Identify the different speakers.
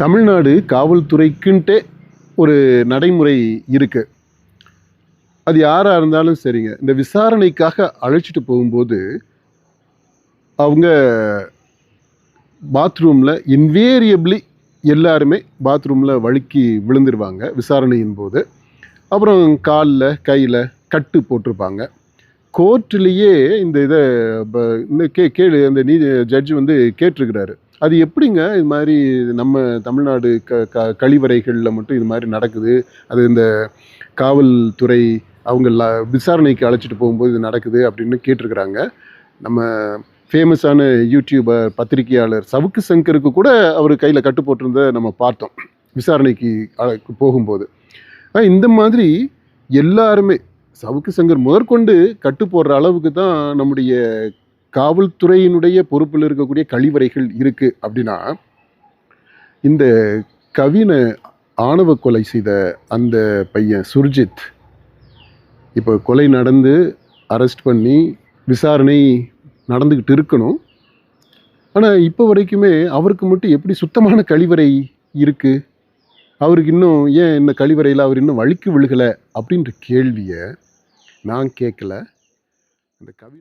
Speaker 1: தமிழ்நாடு காவல்துறைக்குன்ட்டே ஒரு நடைமுறை இருக்குது அது யாராக இருந்தாலும் சரிங்க. இந்த விசாரணைக்காக அழைச்சிட்டு போகும்போது அவங்க பாத்ரூமில் இன்வேரியபிளி எல்லாருமே பாத்ரூமில் வழுக்கி விழுந்துருவாங்க விசாரணையின் போது. அப்புறம் காலில் கையில் கட்டு போட்டிருப்பாங்க. கோர்ட்லேயே இந்த இதை ப- இந்த கே கேளு அந்த நீதி ஜட்ஜ் வந்து கேட்டிருக்கிறாரு. அது எப்படிங்க இது மாதிரி நம்ம தமிழ்நாடு க க கழிவறைகளில் மட்டும் இது மாதிரி நடக்குது? அது இந்த காவல்துறை அவங்க விசாரணைக்கு அழைச்சிட்டு போகும்போது இது நடக்குது அப்படின்னு கேட்டிருக்கிறாங்க. நம்ம ஃபேமஸான யூடியூபர் பத்திரிகையாளர் சவுக்கு சங்கருக்கு கூட அவர் கையில் கட்டு போட்டிருந்த நம்ம பார்த்தோம். விசாரணைக்கு அழை போகும்போது. இந்த மாதிரி எல்லாருமே சவுக்கு சங்கர் முதற்கொண்டு கட்டு போடுற அளவுக்கு தான் நம்முடைய காவல்துறையினுடைய பொறுப்பில் இருக்கக்கூடிய கழிவறைகள் இருக்குது அப்படின்னா இந்த கவினை ஆணவ கொலை செய்த அந்த பையன் சுர்ஜித் இப்போ கொலை நடந்து அரெஸ்ட் பண்ணி விசாரணை நடந்துக்கிட்டு இருக்கணும். ஆனால் இப்போ வரைக்குமே அவருக்கு மட்டும் எப்படி சுத்தமான கழிவறை இருக்குது அவருக்கு இன்னும் ஏன் இந்த கழிவறையில் அவர் இன்னும் வழுக்கி விழுகலை அப்படின்ற கேள்வியை நான் கேட்கல அந்த கவி